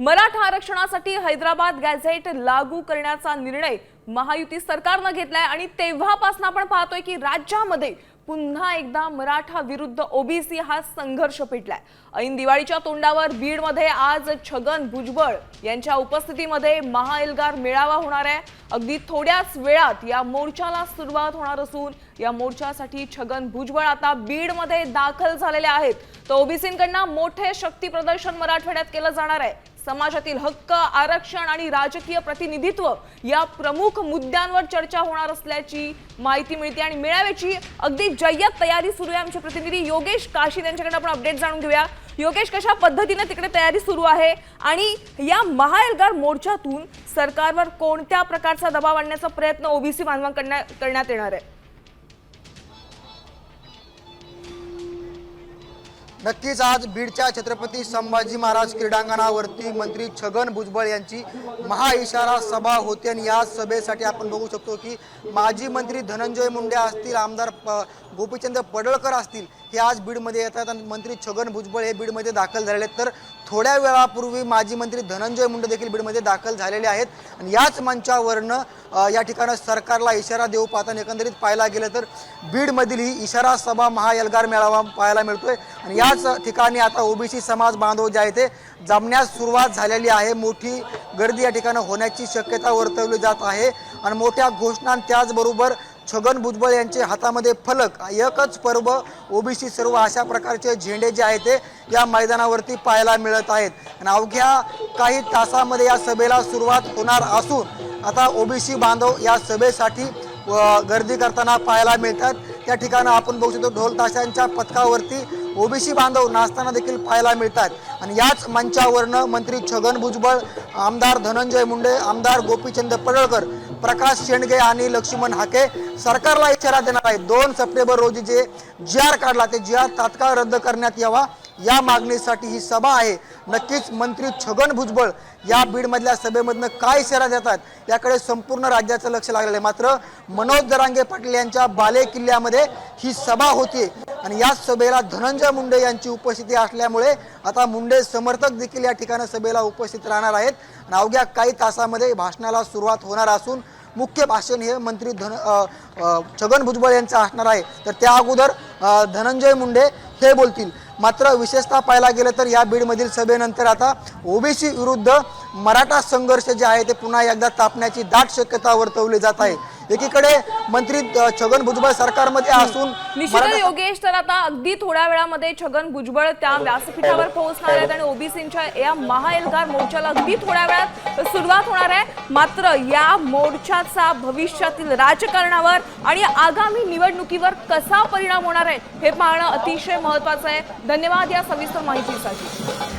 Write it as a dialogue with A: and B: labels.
A: मराठा आरक्षणासाठी हैदराबाद गॅझेट लागू करण्याचा निर्णय महायुती सरकारनं घेतलाय आणि तेव्हापासून आपण पाहतोय की राज्यामध्ये पुन्हा एकदा मराठा विरुद्ध ओबीसी हा संघर्ष पेटलाय. ऐन दिवाळीच्या तोंडावर बीडमध्ये आज छगन भुजबळ यांच्या उपस्थितीमध्ये महाएल्गार मेळावा होणार आहे. अगदी थोड्याच वेळात या मोर्चाला सुरुवात होणार असून या मोर्चासाठी छगन भुजबळ आता बीडमध्ये दाखल झालेले आहेत. तर ओबीसींकडनं मोठे शक्ती प्रदर्शन मराठवाड्यात केलं जाणार आहे. समाजातील हक्क आरक्षण आणि राजकीय प्रतिनिधित्व या प्रमुख मुद्द्यांवर चर्चा होणार असल्याची माहिती मिळते आणि मेळाव्याची अगदी जय्यत तयारी सुरू आहे आमचे प्रतिनिधी योगेश काशी यांच्याकडे आपण अपडेट जाणून घेऊया. योगेश कशा पद्धतीने तिकडे तयारी सुरू आहे? आणि या महाएल्गार मोर्चातून सरकारवर कोणत्या प्रकारचा दबाव आणण्याचा प्रयत्न ओबीसी बांधवांकडनं करण्यात येणार आहे?
B: नक्कीच आज बीडच्या छत्रपती संभाजी महाराज क्रीडांगणावरती मंत्री छगन भुजबळ यांची महाइशारा सभा होते आणि या सभेसाठी आपण बघू शकतो की माजी मंत्री धनंजय मुंडे असतील आमदार प गोपीचंद पडळकर असतील हे आज बीडमध्ये येतात आणि मंत्री छगन भुजबळ हे बीडमध्ये दाखल झालेले आहेत. तर थोड्या वेळापूर्वी माजी मंत्री धनंजय मुंडे देखील बीडमध्ये दाखल झालेले आहेत. आणि याच मंचावरनं या ठिकाणी सरकारला इशारा देऊ पाहताना एकंदरीत पाहायला गेलं तर बीडमधील ही इशारा सभा महायलगार मेळावा पाहायला मिळतोय. आणि याच ठिकाणी आता ओबीसी समाज बांधव जे आहे ते जमण्यास सुरुवात झालेली आहे. मोठी गर्दी या ठिकाणी होण्याची शक्यता वर्तवली जात आहे. आणि मोठ्या घोषणा त्याचबरोबर छगन भुजबळ यांचे हातामध्ये फलक एकच पर्व ओबीसी सर्व अशा प्रकारचे झेंडे जे आहेत ते या मैदानावरती पाहायला मिळत आहेत. आणि अवघ्या काही तासामध्ये या सभेला सुरुवात होणार असून आता ओबीसी बांधव या सभेसाठी व गर्दी करताना पाहायला मिळतात. त्या ठिकाणी आपण बघू शकतो ढोल ताशांच्या पथकावरती ओबीसी बांधव नाचताना देखील पाहायला मिळतात. आणि याच मंचावरनं मंत्री छगन भुजबळ आमदार धनंजय मुंडे आमदार गोपीचंद पडळकर प्रकाश शेंडगे आणि लक्ष्मण हाके सरकारला इशारा देणार आहे. दोन सप्टेंबर रोजी जे जी आर काढला ते जी आर तात्काळ रद्द करण्यात यावा या मागणीसाठी ही सभा आहे. नक्कीच मंत्री छगन भुजबळ या बीडमधल्या सभेमधनं काय इशारा देतात याकडे संपूर्ण राज्याचं लक्ष लागलेलं आहे. मात्र मनोज दरांगे पाटील यांच्या बाले किल्ल्यामध्ये ही सभा होती आणि या सभेला धनंजय मुंडे यांची उपस्थिती असल्यामुळे आता मुंडे समर्थक देखील या ठिकाणी सभेला उपस्थित राहणार आहेत. आणि अवघ्या काही तासामध्ये भाषणाला सुरुवात होणार असून मुख्य भाषण हे मंत्री धन छगन भुजबळ यांचं असणार आहे. तर त्या अगोदर धनंजय मुंडे हे बोलतील. मात्र विशेषतः पाहायला गेलं तर या बीडमधील सभेनंतर आता ओबीसी विरुद्ध मराठा संघर्ष जे आहे ते पुन्हा एकदा तापण्याची दाट शक्यता वर्तवली जात आहे. एकीकडे मंत्री छगन भुजबळ सरकारमध्ये असून
A: निश्चितच
B: मराठा-
A: योगेश तर आता अगदी थोड्या वेळामध्ये छगन भुजबळ त्या व्यासपीठावर पोहोचणार आहेत आणि ओबीसींच्या या महाएल्गार मोर्चाला अगदी थोड्या वेळात सुरुवात होणार आहे. मात्र या मोर्चाचा भविष्यातील राजकारणावर आणि आगामी निवडणुकीवर कसा परिणाम होणार आहे हे पाहणं अतिशय महत्वाचं आहे. धन्यवाद या सविस्तर माहितीसाठी.